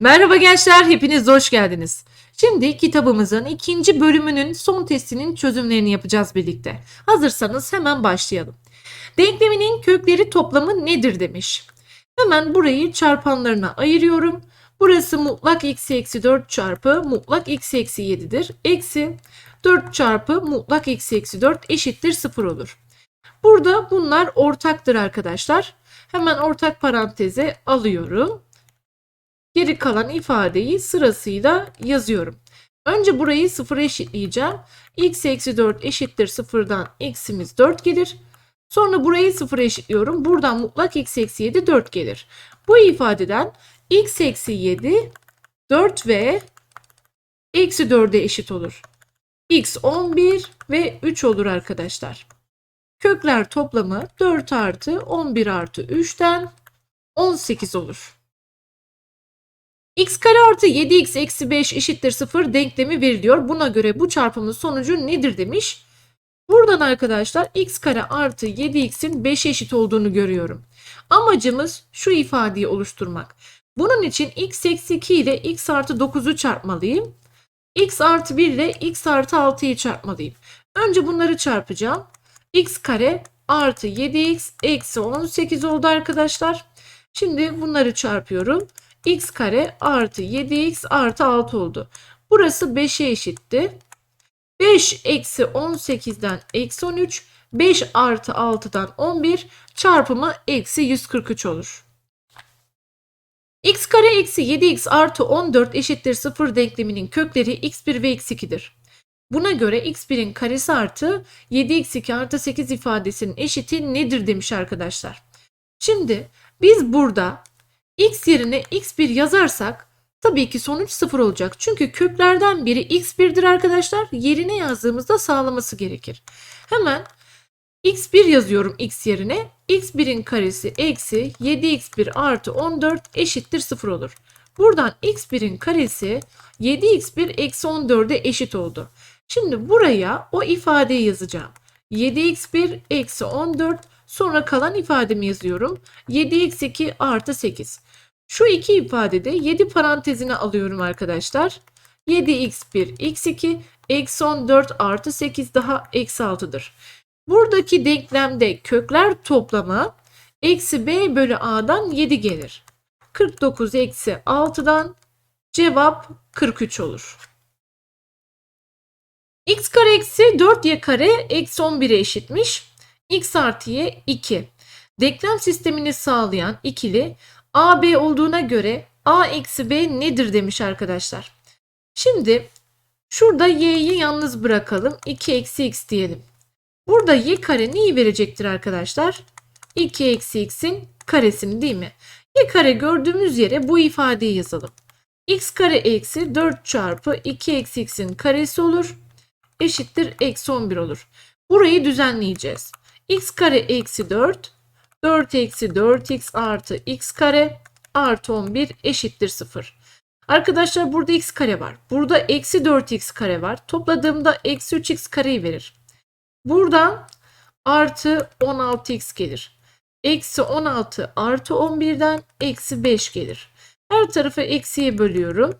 Merhaba gençler, hepiniz hoş geldiniz. Şimdi kitabımızın ikinci bölümünün son testinin çözümlerini yapacağız birlikte. Hazırsanız hemen başlayalım. Denkleminin kökleri toplamı nedir demiş. Hemen burayı çarpanlarına ayırıyorum. Burası mutlak x eksi 4 çarpı mutlak x eksi 7'dir. Eksi 4 çarpı mutlak x eksi 4 eşittir 0 olur. Burada bunlar ortaktır arkadaşlar. Hemen ortak paranteze alıyorum. Geri kalan ifadeyi sırasıyla yazıyorum. Önce burayı sıfıra eşitleyeceğim. x eksi 4 eşittir sıfırdan x'imiz 4 gelir. Sonra burayı sıfıra eşitliyorum. Buradan mutlak x eksi 7 4 gelir. Bu ifadeden x eksi 7 4 ve eksi 4'e eşit olur. x 11 ve 3 olur arkadaşlar. Kökler toplamı 4 artı 11 artı 3'ten 18 olur. X kare artı 7x eksi 5 eşittir 0 denklemi veriliyor. Buna göre bu çarpımın sonucu nedir demiş. Buradan arkadaşlar x kare artı 7x'in 5 eşit olduğunu görüyorum. Amacımız şu ifadeyi oluşturmak. Bunun için x eksi 2 ile x artı 9'u çarpmalıyım. x artı 1 ile x artı 6'yı çarpmalıyım. Önce bunları çarpacağım. x kare artı 7x eksi 18 oldu arkadaşlar. Şimdi bunları çarpıyorum x kare artı 7x artı 6 oldu. Burası 5'e eşitti. 5 eksi 18'den eksi 13, 5 artı 6'dan 11 çarpımı eksi 143 olur. x kare eksi 7x artı 14 eşittir 0 denkleminin kökleri x1 ve x2'dir. Buna göre x1'in karesi artı 7x2 artı 8 ifadesinin eşiti nedir demiş arkadaşlar. Şimdi biz burada x yerine x1 yazarsak tabii ki sonuç 0 olacak. Çünkü köklerden biri x1'dir arkadaşlar. Yerine yazdığımızda sağlaması gerekir. Hemen x1 yazıyorum x yerine. x1'in karesi eksi 7x1 artı 14 eşittir 0 olur. Buradan x1'in karesi 7x1 eksi 14'e eşit oldu. Şimdi buraya o ifadeyi yazacağım. 7x1 eksi 14 sonra kalan ifademi yazıyorum. 7x2 artı 8. Şu iki ifadede 7 parantezine alıyorum arkadaşlar. 7x1 x2 eksi 14 artı 8 daha eksi 6'dır. Buradaki denklemde kökler toplamı eksi b bölü a'dan 7 gelir. 49 eksi 6'dan cevap 43 olur. x kare eksi 4y kare eksi 11'e eşitmiş. x artı y 2. Denklem sistemini sağlayan ikili AB olduğuna göre A eksi B nedir demiş arkadaşlar. Şimdi şurada y'yi yalnız bırakalım. 2 eksi x diyelim. Burada y kare neyi verecektir arkadaşlar? 2 eksi x'in karesini değil mi? y kare gördüğümüz yere bu ifadeyi yazalım. x kare eksi 4 çarpı 2 eksi x'in karesi olur. Eşittir eksi 11 olur. Burayı düzenleyeceğiz. x kare eksi 4 4 eksi 4x artı x kare artı 11 eşittir 0. Arkadaşlar burada x kare var. Burada eksi 4x kare var. Topladığımda eksi 3x kareyi verir. Buradan artı 16x gelir. Eksi 16 artı 11'den eksi 5 gelir. Her tarafı eksiye bölüyorum.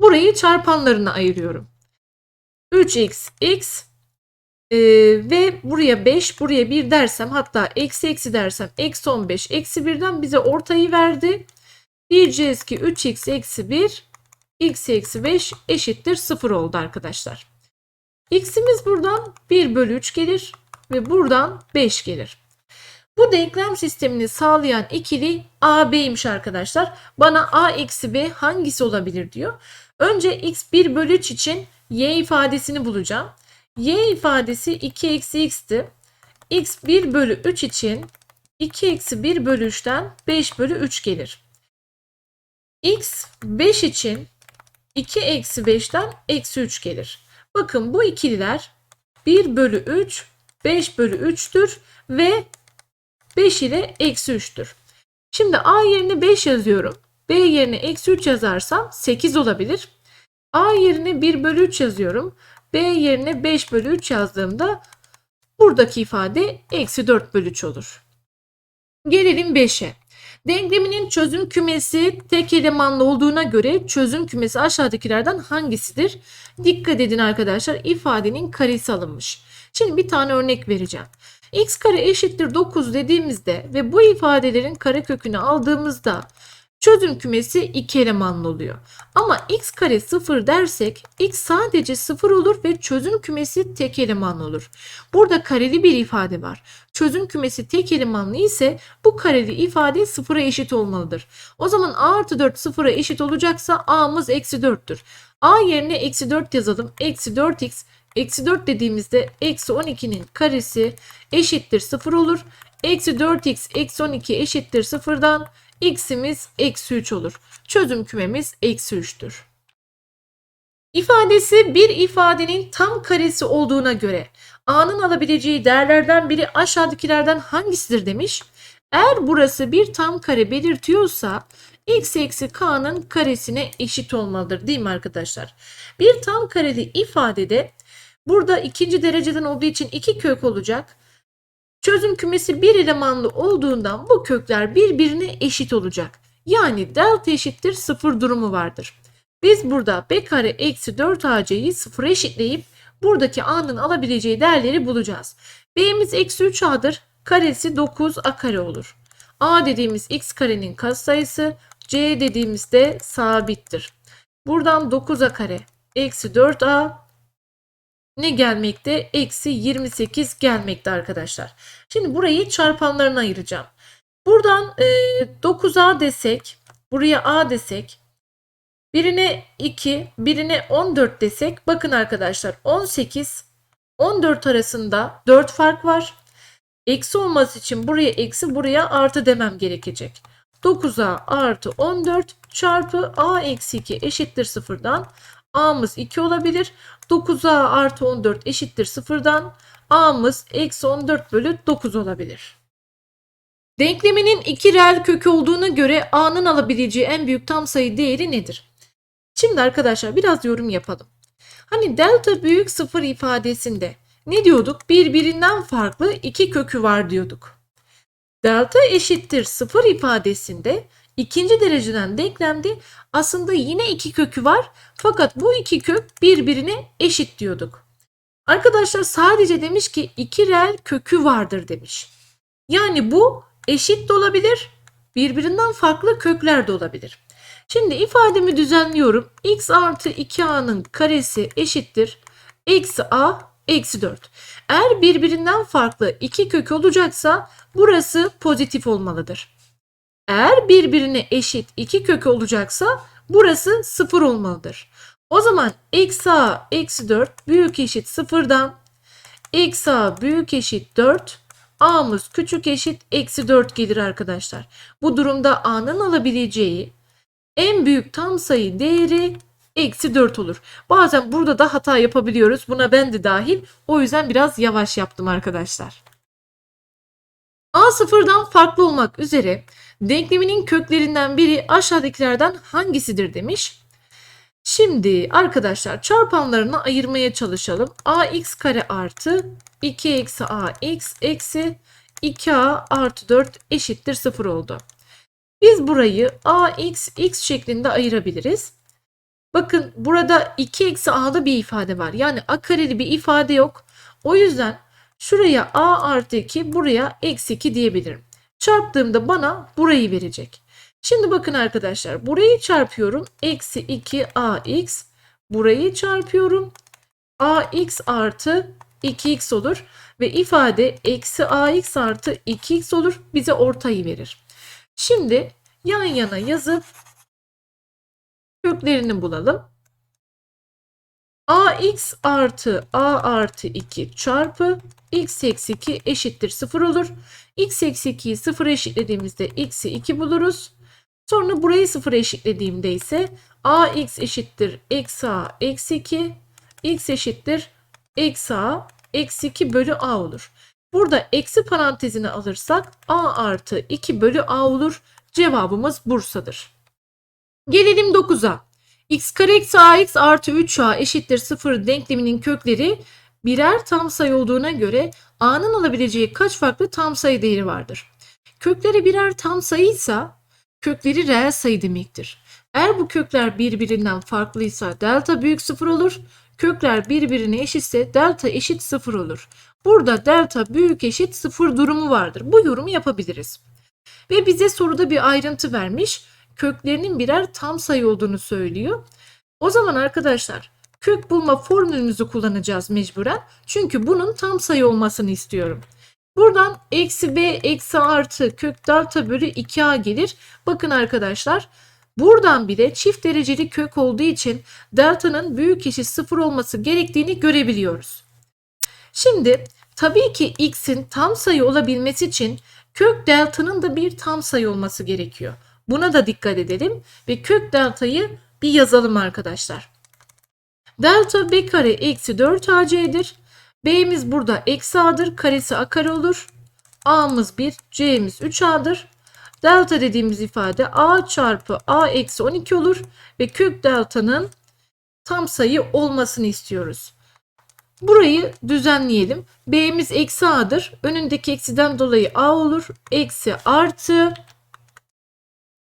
Burayı çarpanlarına ayırıyorum. 3x x ee, ve buraya 5 buraya 1 dersem hatta eksi eksi dersem eksi 15 eksi 1'den bize ortayı verdi. Diyeceğiz ki 3x eksi 1 x eksi 5 eşittir 0 oldu arkadaşlar. x'imiz buradan 1 bölü 3 gelir ve buradan 5 gelir. Bu denklem sistemini sağlayan ikili AB'ymiş arkadaşlar. Bana A eksi B hangisi olabilir diyor. Önce x 1 bölü 3 için y ifadesini bulacağım y ifadesi 2 eksi x'ti. x 1 bölü 3 için 2 eksi 1 bölü 3'ten 5 bölü 3 gelir. x 5 için 2 eksi 5'ten eksi 3 gelir. Bakın bu ikililer 1 bölü 3 5 bölü 3'tür ve 5 ile eksi 3'tür. Şimdi a yerine 5 yazıyorum. b yerine eksi 3 yazarsam 8 olabilir. a yerine 1 bölü 3 yazıyorum. B yerine 5 bölü 3 yazdığımda buradaki ifade eksi 4 bölü 3 olur. Gelelim 5'e. Denkleminin çözüm kümesi tek elemanlı olduğuna göre çözüm kümesi aşağıdakilerden hangisidir? Dikkat edin arkadaşlar ifadenin karesi alınmış. Şimdi bir tane örnek vereceğim. x kare eşittir 9 dediğimizde ve bu ifadelerin karekökünü aldığımızda çözüm kümesi iki elemanlı oluyor. Ama x kare 0 dersek x sadece 0 olur ve çözüm kümesi tek elemanlı olur. Burada kareli bir ifade var. Çözüm kümesi tek elemanlı ise bu kareli ifade 0'a eşit olmalıdır. O zaman a artı 4 0'a eşit olacaksa a'mız eksi 4'tür. a yerine eksi 4 yazalım. Eksi 4x Eksi 4 dediğimizde eksi 12'nin karesi eşittir 0 olur. Eksi 4x eksi 12 eşittir 0'dan x'imiz eksi 3 olur. Çözüm kümemiz eksi 3'tür. İfadesi bir ifadenin tam karesi olduğuna göre a'nın alabileceği değerlerden biri aşağıdakilerden hangisidir demiş. Eğer burası bir tam kare belirtiyorsa x eksi k'nın karesine eşit olmalıdır değil mi arkadaşlar? Bir tam kareli ifadede burada ikinci dereceden olduğu için iki kök olacak. Çözüm kümesi bir elemanlı olduğundan bu kökler birbirine eşit olacak. Yani delta eşittir sıfır durumu vardır. Biz burada b kare eksi 4 ac'yi sıfıra eşitleyip buradaki a'nın alabileceği değerleri bulacağız. b'miz eksi 3 a'dır. Karesi 9 a kare olur. a dediğimiz x karenin katsayısı c dediğimizde sabittir. Buradan 9a kare eksi 4a ne gelmekte? Eksi 28 gelmekte arkadaşlar. Şimdi burayı çarpanlarına ayıracağım. Buradan e, 9a desek, buraya a desek, birine 2, birine 14 desek, bakın arkadaşlar 18, 14 arasında 4 fark var. Eksi olması için buraya eksi, buraya artı demem gerekecek. 9a artı 14 çarpı a eksi 2 eşittir sıfırdan. A'mız 2 olabilir. 9a artı 14 eşittir sıfırdan. a'mız eksi 14 bölü 9 olabilir. Denkleminin iki reel kökü olduğuna göre a'nın alabileceği en büyük tam sayı değeri nedir? Şimdi arkadaşlar biraz yorum yapalım. Hani delta büyük sıfır ifadesinde ne diyorduk? Birbirinden farklı iki kökü var diyorduk. Delta eşittir sıfır ifadesinde ikinci dereceden denklemde aslında yine iki kökü var fakat bu iki kök birbirine eşit diyorduk. Arkadaşlar sadece demiş ki iki reel kökü vardır demiş. Yani bu eşit de olabilir, birbirinden farklı kökler de olabilir. Şimdi ifademi düzenliyorum. x artı 2a'nın karesi eşittir. Eksi a eksi 4. Eğer birbirinden farklı iki kök olacaksa burası pozitif olmalıdır. Eğer birbirine eşit iki kök olacaksa burası sıfır olmalıdır. O zaman eksi a eksi 4 büyük eşit sıfırdan eksi a büyük eşit 4 a'mız küçük eşit eksi 4 gelir arkadaşlar. Bu durumda a'nın alabileceği en büyük tam sayı değeri eksi 4 olur. Bazen burada da hata yapabiliyoruz. Buna ben de dahil. O yüzden biraz yavaş yaptım arkadaşlar. A sıfırdan farklı olmak üzere denkleminin köklerinden biri aşağıdakilerden hangisidir demiş. Şimdi arkadaşlar çarpanlarını ayırmaya çalışalım. ax kare artı 2 eksi ax eksi 2a artı 4 eşittir 0 oldu. Biz burayı ax x şeklinde ayırabiliriz. Bakın burada 2 eksi a'da bir ifade var. Yani a kareli bir ifade yok. O yüzden şuraya a artı 2 buraya eksi 2 diyebilirim. Çarptığımda bana burayı verecek. Şimdi bakın arkadaşlar burayı çarpıyorum. Eksi 2 ax. Burayı çarpıyorum. ax artı 2x olur. Ve ifade eksi ax artı 2x olur. Bize ortayı verir. Şimdi yan yana yazıp köklerini bulalım. Ax artı a artı 2 çarpı x eksi 2 eşittir 0 olur. x eksi 2'yi 0 eşitlediğimizde x'i 2 buluruz. Sonra burayı 0 eşitlediğimde ise ax eşittir eksi a eksi 2 x eşittir eksi a eksi 2 bölü a olur. Burada eksi parantezini alırsak a artı 2 bölü a olur. Cevabımız Bursa'dır. Gelelim 9'a. X kare eksi ax artı 3a eşittir 0 denkleminin kökleri birer tam sayı olduğuna göre a'nın alabileceği kaç farklı tam sayı değeri vardır? kökleri birer tam sayıysa kökleri reel sayı demektir. Eğer bu kökler birbirinden farklıysa delta büyük sıfır olur. Kökler birbirine eşitse delta eşit sıfır olur. Burada delta büyük eşit sıfır durumu vardır. Bu yorumu yapabiliriz. Ve bize soruda bir ayrıntı vermiş. Köklerinin birer tam sayı olduğunu söylüyor. O zaman arkadaşlar kök bulma formülümüzü kullanacağız mecburen. Çünkü bunun tam sayı olmasını istiyorum. Buradan eksi b eksi artı kök delta bölü 2a gelir. Bakın arkadaşlar buradan bile çift dereceli kök olduğu için delta'nın büyük eşit sıfır olması gerektiğini görebiliyoruz. Şimdi tabii ki x'in tam sayı olabilmesi için kök delta'nın da bir tam sayı olması gerekiyor. Buna da dikkat edelim ve kök delta'yı bir yazalım arkadaşlar. Delta b kare eksi 4 ac'dir. B'miz burada eksi a'dır. Karesi a kare olur. A'mız 1, C'miz 3a'dır. Delta dediğimiz ifade a çarpı a eksi 12 olur. Ve kök delta'nın tam sayı olmasını istiyoruz. Burayı düzenleyelim. B'miz eksi a'dır. Önündeki eksiden dolayı a olur. Eksi artı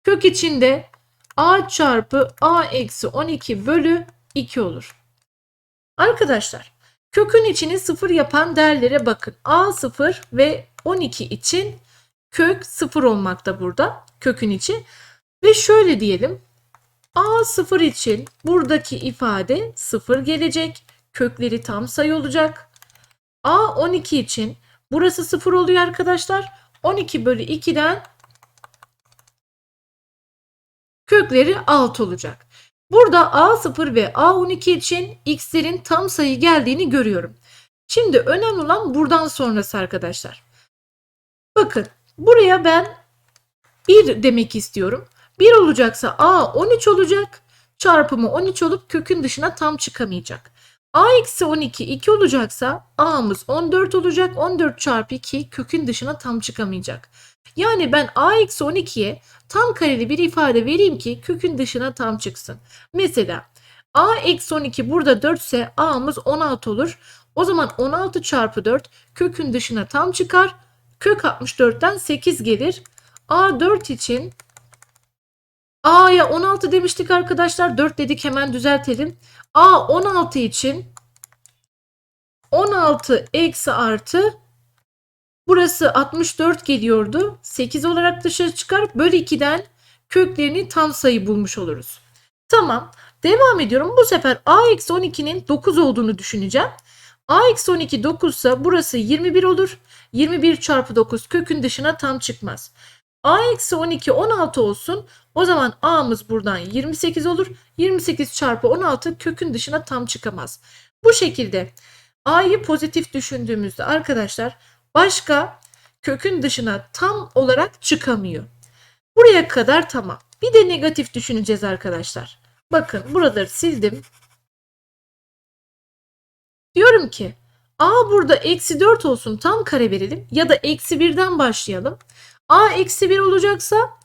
kök içinde a çarpı a eksi 12 bölü 2 olur. Arkadaşlar kökün içini sıfır yapan değerlere bakın. a 0 ve 12 için kök 0 olmakta burada kökün içi. Ve şöyle diyelim a 0 için buradaki ifade 0 gelecek. Kökleri tam sayı olacak. a 12 için burası 0 oluyor arkadaşlar. 12 bölü 2'den kökleri 6 olacak. Burada A0 ve A12 için x'lerin tam sayı geldiğini görüyorum. Şimdi önemli olan buradan sonrası arkadaşlar. Bakın buraya ben 1 demek istiyorum. 1 olacaksa A 13 olacak. Çarpımı 13 olup kökün dışına tam çıkamayacak. A eksi 12 2 olacaksa A'mız 14 olacak. 14 çarpı 2 kökün dışına tam çıkamayacak. Yani ben A eksi 12'ye tam kareli bir ifade vereyim ki kökün dışına tam çıksın. Mesela A eksi 12 burada 4 ise A'mız 16 olur. O zaman 16 çarpı 4 kökün dışına tam çıkar. Kök 64'ten 8 gelir. A 4 için A'ya 16 demiştik arkadaşlar. 4 dedik hemen düzeltelim. A 16 için 16 eksi artı burası 64 geliyordu. 8 olarak dışarı çıkar. Bölü 2'den köklerini tam sayı bulmuş oluruz. Tamam. Devam ediyorum. Bu sefer A eksi 12'nin 9 olduğunu düşüneceğim. A eksi 12 9 ise burası 21 olur. 21 çarpı 9 kökün dışına tam çıkmaz. A eksi 12 16 olsun. O zaman A'mız buradan 28 olur. 28 çarpı 16 kökün dışına tam çıkamaz. Bu şekilde A'yı pozitif düşündüğümüzde arkadaşlar başka kökün dışına tam olarak çıkamıyor. Buraya kadar tamam. Bir de negatif düşüneceğiz arkadaşlar. Bakın buraları sildim. Diyorum ki A burada eksi 4 olsun tam kare verelim ya da eksi 1'den başlayalım. A eksi 1 olacaksa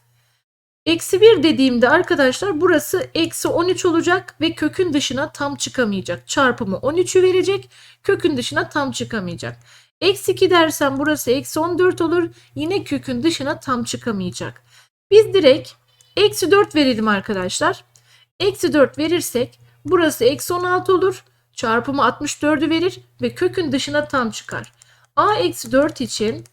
eksi 1 dediğimde arkadaşlar burası eksi 13 olacak ve kökün dışına tam çıkamayacak. Çarpımı 13'ü verecek kökün dışına tam çıkamayacak. Eksi 2 dersem burası eksi 14 olur yine kökün dışına tam çıkamayacak. Biz direkt eksi 4 verelim arkadaşlar. Eksi 4 verirsek burası eksi 16 olur. Çarpımı 64'ü verir ve kökün dışına tam çıkar. A eksi 4 için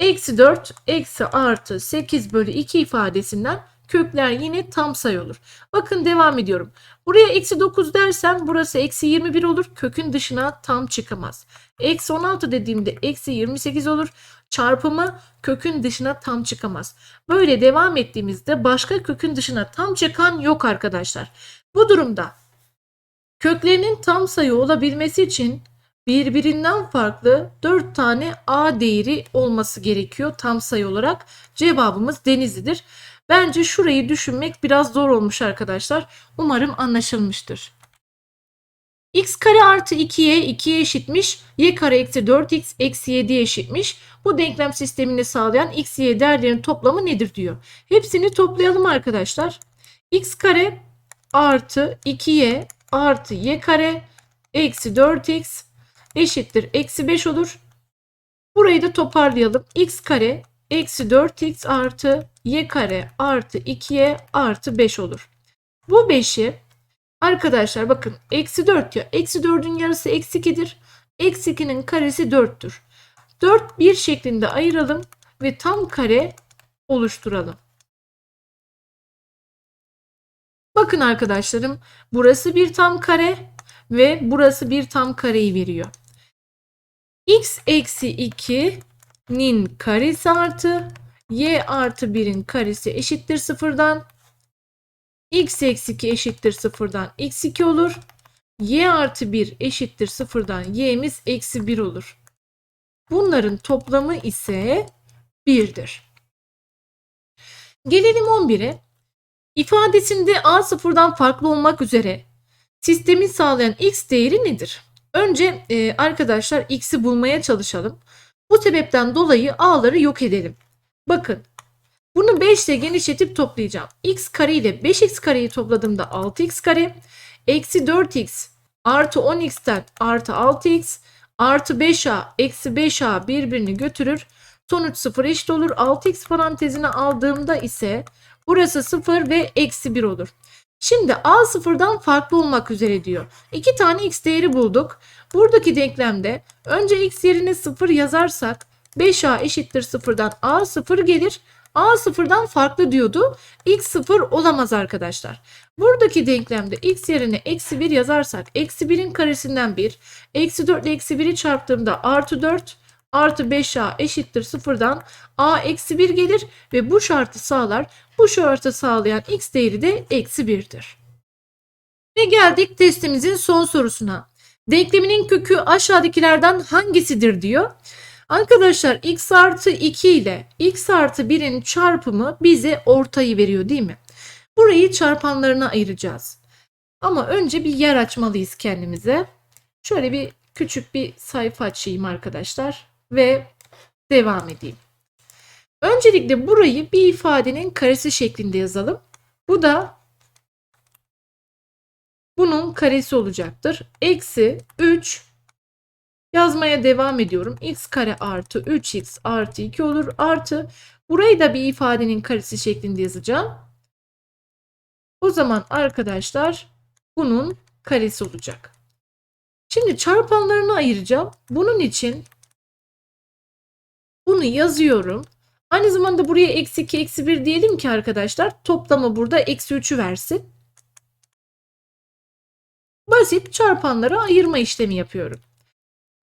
eksi 4 eksi artı 8 bölü 2 ifadesinden kökler yine tam sayı olur. Bakın devam ediyorum. Buraya eksi 9 dersem burası eksi 21 olur. Kökün dışına tam çıkamaz. Eksi 16 dediğimde eksi 28 olur. Çarpımı kökün dışına tam çıkamaz. Böyle devam ettiğimizde başka kökün dışına tam çıkan yok arkadaşlar. Bu durumda köklerinin tam sayı olabilmesi için birbirinden farklı 4 tane A değeri olması gerekiyor tam sayı olarak. Cevabımız Denizli'dir. Bence şurayı düşünmek biraz zor olmuş arkadaşlar. Umarım anlaşılmıştır. x kare artı 2y 2'ye eşitmiş. y kare eksi 4x eksi 7'ye eşitmiş. Bu denklem sistemini sağlayan x, y değerlerinin toplamı nedir diyor. Hepsini toplayalım arkadaşlar. x kare artı 2y artı y kare eksi 4x eşittir eksi 5 olur. Burayı da toparlayalım. x kare eksi 4x artı y kare artı 2y artı 5 olur. Bu 5'i arkadaşlar bakın eksi 4 ya. Eksi 4'ün yarısı eksi 2'dir. Eksi 2'nin karesi 4'tür. 4 bir şeklinde ayıralım ve tam kare oluşturalım. Bakın arkadaşlarım burası bir tam kare ve burası bir tam kareyi veriyor. X eksi 2'nin karesi artı y artı 1'in karesi eşittir sıfırdan. x eksi 2 eşittir sıfırdan x2 olur. y artı 1 eşittir sıfırdan y'miz eksi 1 olur. Bunların toplamı ise 1'dir. Gelelim 11'e. İfadesinde a sıfırdan farklı olmak üzere sistemi sağlayan x değeri nedir? Önce e, arkadaşlar x'i bulmaya çalışalım. Bu sebepten dolayı a'ları yok edelim. Bakın bunu 5 ile genişletip toplayacağım. x kare ile 5x kareyi topladığımda 6x kare eksi 4x artı 10x'ten artı 6x artı 5a eksi 5a birbirini götürür. Sonuç 0 eşit olur. 6x parantezine aldığımda ise burası 0 ve eksi 1 olur. Şimdi a sıfırdan farklı olmak üzere diyor. İki tane x değeri bulduk. Buradaki denklemde önce x yerine 0 yazarsak 5a eşittir 0'dan a 0 gelir. a sıfırdan farklı diyordu. x 0 olamaz arkadaşlar. Buradaki denklemde x yerine eksi 1 yazarsak eksi 1'in karesinden 1. Eksi 4 ile eksi 1'i çarptığımda artı 4 artı 5a eşittir sıfırdan a eksi 1 gelir ve bu şartı sağlar. Bu şartı sağlayan x değeri de eksi 1'dir. Ve geldik testimizin son sorusuna. Denkleminin kökü aşağıdakilerden hangisidir diyor. Arkadaşlar x artı 2 ile x artı 1'in çarpımı bize ortayı veriyor değil mi? Burayı çarpanlarına ayıracağız. Ama önce bir yer açmalıyız kendimize. Şöyle bir küçük bir sayfa açayım arkadaşlar ve devam edeyim. Öncelikle burayı bir ifadenin karesi şeklinde yazalım. Bu da bunun karesi olacaktır. Eksi 3 yazmaya devam ediyorum. x kare artı 3x artı 2 olur. Artı burayı da bir ifadenin karesi şeklinde yazacağım. O zaman arkadaşlar bunun karesi olacak. Şimdi çarpanlarını ayıracağım. Bunun için bunu yazıyorum. Aynı zamanda buraya eksi 2 eksi 1 diyelim ki arkadaşlar toplamı burada eksi 3'ü versin. Basit çarpanlara ayırma işlemi yapıyorum.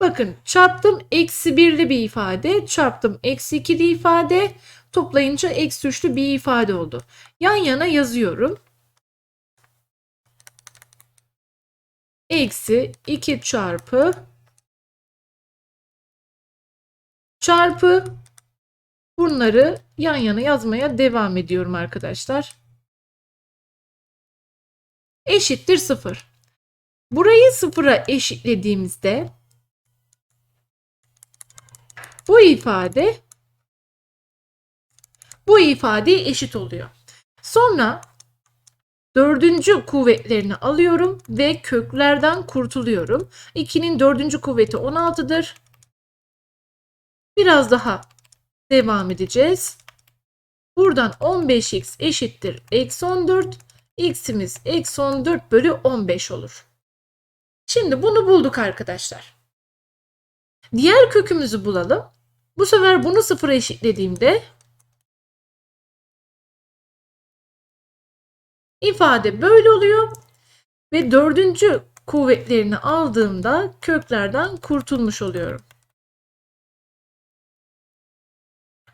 Bakın çarptım eksi 1'li bir ifade çarptım eksi 2'li ifade toplayınca eksi 3'lü bir ifade oldu. Yan yana yazıyorum. Eksi 2 çarpı çarpı bunları yan yana yazmaya devam ediyorum arkadaşlar. Eşittir 0. Burayı sıfıra eşitlediğimizde bu ifade bu ifadeye eşit oluyor. Sonra dördüncü kuvvetlerini alıyorum ve köklerden kurtuluyorum. 2'nin dördüncü kuvveti 16'dır. Biraz daha devam edeceğiz. Buradan 15x eşittir eksi 14. x'imiz eksi 14 bölü 15 olur. Şimdi bunu bulduk arkadaşlar. Diğer kökümüzü bulalım. Bu sefer bunu sıfıra eşitlediğimde ifade böyle oluyor. Ve dördüncü kuvvetlerini aldığımda köklerden kurtulmuş oluyorum.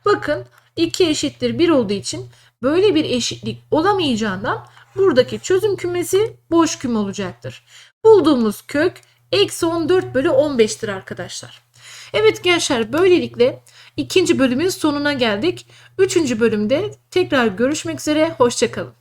Bakın 2 eşittir 1 olduğu için böyle bir eşitlik olamayacağından buradaki çözüm kümesi boş küme olacaktır. Bulduğumuz kök eksi 14 bölü 15'tir arkadaşlar. Evet gençler böylelikle ikinci bölümün sonuna geldik. Üçüncü bölümde tekrar görüşmek üzere. Hoşçakalın.